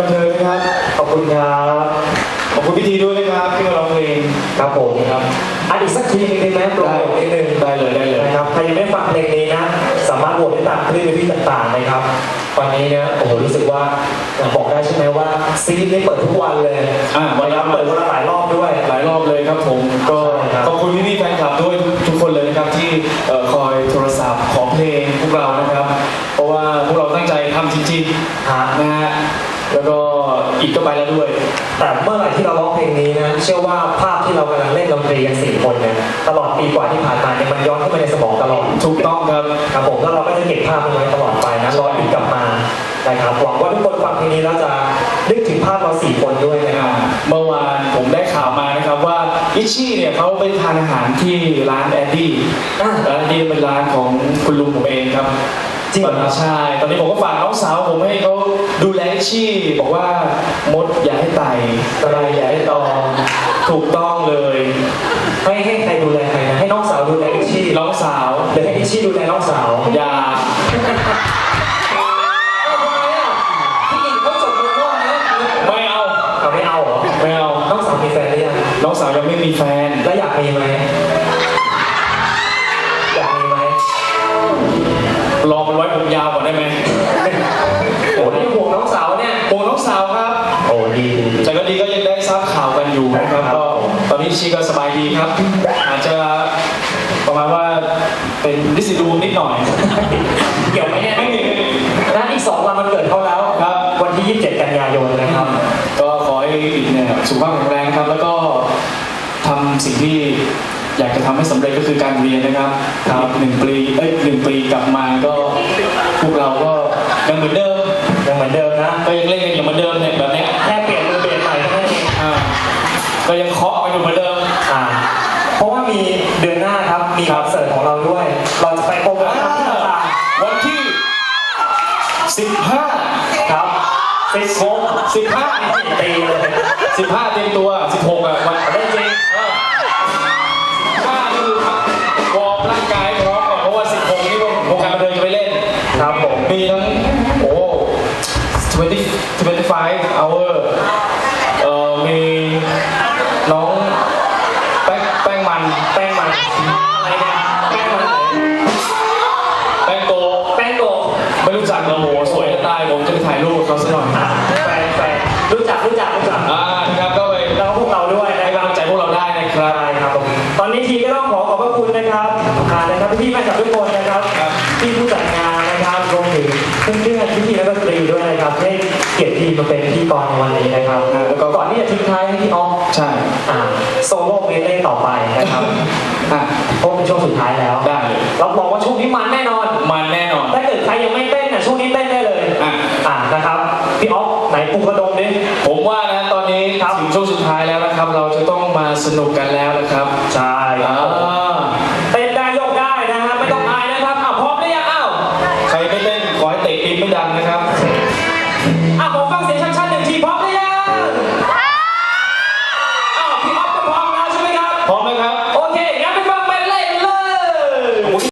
คุณครับ ขอบคุณพี่ทีด้วยนะครับที่มาร้องเพลงครับผมครับอันอีกสักทีหนึงได้ไหมโปรโมทนิดนึงได้เลยได้เลยนะครับ ใครยังไม่ฟังเพลงนี้นะ สามารถโหวตได้ตามคลื่นวิทยุต่างๆนะครับวันนี้เนี่ยโอ้โหรู้สึกว่าบอกได้ใช่ไหมว่าซีรีส์นี้เปิดทุกวันเลยอ่าวันนะครัรับบเปิดวันละหลายรอบด้วย หลายรอบเลยครับผม ก็ครับ ขอบคุณพี่ๆแฟนคลับด้วยทุกคนเลยนะครับที่เอ่อคอยโทรศัพท์ขอเพลงพวกเรานะครับ เพราะว่าพวกเราตั้งใจทำจริงฮะ ๆนะฮะ แล้วก็อีกก็ไปแล้วด้วย แต่เมื่อไหร่ที่เราร้องเพลงนี้นะ เชื่อว่าภาพที่เรากำลังเล่นดนตรีกันสี่คนเนี่ยตลอดปีกว่าที่ผ่านมาเนี่ยมันย้อนเข้ามาในสมองตลอดถูกต้องครับครับผมแล้วเราก็จะเก็บภาพมันไว้ตลอดไปนะรออีกกลับมานะครับหวังว่าทุกคนฟังเพลงนี้แล้วจะนึกถึงภาพเราสี่คนด้วยนะครับเมื่อวานผมได้ข่าวมานะครับว่าอิชชี่เนี่ยเขาไปทานอาหารที่ร้านแอดดี้อะร้านแอดดี้เป็นร้านของคุณลุงผมเองครับ จริงเหรอตอนนี้ใช่ ตอนนี้ผมก็ฝากน้องสาวผมให้เขาดูแลอิชชี่ บอกว่ามดอย่าให้ไต่อะไรอย่าให้ตอมถูกต้องเลยให้ให้ใครดูแลใครนะให้น้องสาวดูแลอิชชี่น้องสาวหรือให้อิชชี่ดูแลน้องสาวอย่าพี่อิงเขาจบมาว่านะไม่เอา เอาไม่เอาเหรอไม่เอา น้องสาวมีแฟนหรือยังน้องสาวยังไม่มีแฟน แล้วอยากมีไหมอยากมีไหมรอมัน ชีก็สบายดีครับ อาจจะประมาณว่าเป็นดิสิดูนิดหน่อยเกี่ยวไหมเนี่ยไม่มีไม่มีนะอีกสองวันมันเกิดเขาแล้วครับ วันที่ 27 กันยายนนะครับ ก็ขอให้อีกเนี่ยสุขภาพแข็งแรงครับ แล้วก็ทำสิ่งที่อยากจะทำให้สำเร็จก็คือการเรียนนะครับครับหนึ่งปีเอ้ยหนึ่งปีกลับมาก็พวกเราก็ยังเหมือนเดิมยังเหมือนเดิมนะก็ยังเล่นกันอย่างเหมือนเดิมเนี่ยแบบเนี้ยแค่เปลี่ยนมือเปลี่ยนใหม่เท่านั้นเองอ่าก็ยังเคาะกันอยู่เหมือนเดิมอ่า เพราะว่ามีเดือนหน้าครับ มีคอนเสิร์ตของเราด้วย เราจะไปโปรโมทตามที่ต่างวันที่ 15 ๆครับฟิสโค15ตีเลย15เตรียมตัว16อะวันได้จริงเออ15นี่คือวอร์มร่างกายพร้อมก่อนเพราะว่า16นี่วงการบันเทิงจะไปเล่นครับผมมีทั้งโอ้20 25 hour วยจะตายผมจะไปถ่ายรูปกับเขาสักหน่อยอะแฟนแฟนรู้จักรู้จักรู้จักอ่านะครับก็ไปแล้วก็พวกเราด้วยให้นะคกำรับลังใจพวกเราได้นะครับใช่ครับผมตอนนี้ทีก็ต้องขอขอบพระคุณนะครับอ่านะครับพี่ๆแฟนคลับทุกคนนะครับครับ ที่ผู้จัดงานนะครับรวมถึงเพื่อนๆพี่ๆและก็ดนตรีด้วยนะครับให้เกียรติทีมมาเป็นพิธีกรในวันนี้นะครับอ่าแล้วก็ก่อนที่จะทิ้งท้ายให้พี่ออฟใช่อ่าโซโล่เมเล่ต่อไปนะครับอะเพราะเป็นช่วงสุดท้ายแล้วได้เลยรับรองว่าช่วงนี้มันแน่นอน มันแน่นอน ถ้าเกิดใครยังไม่เต้นน่ะช่วงนี้เต้นได้เลย อะ อ่านะครับพี่อ ปูกระดมนี้ ผมว่านะตอนนี้ถึงช่วงสุดท้ายแล้วนะครับ เราจะต้องมาสนุกกันแล้วนะครับ ใช่ครับ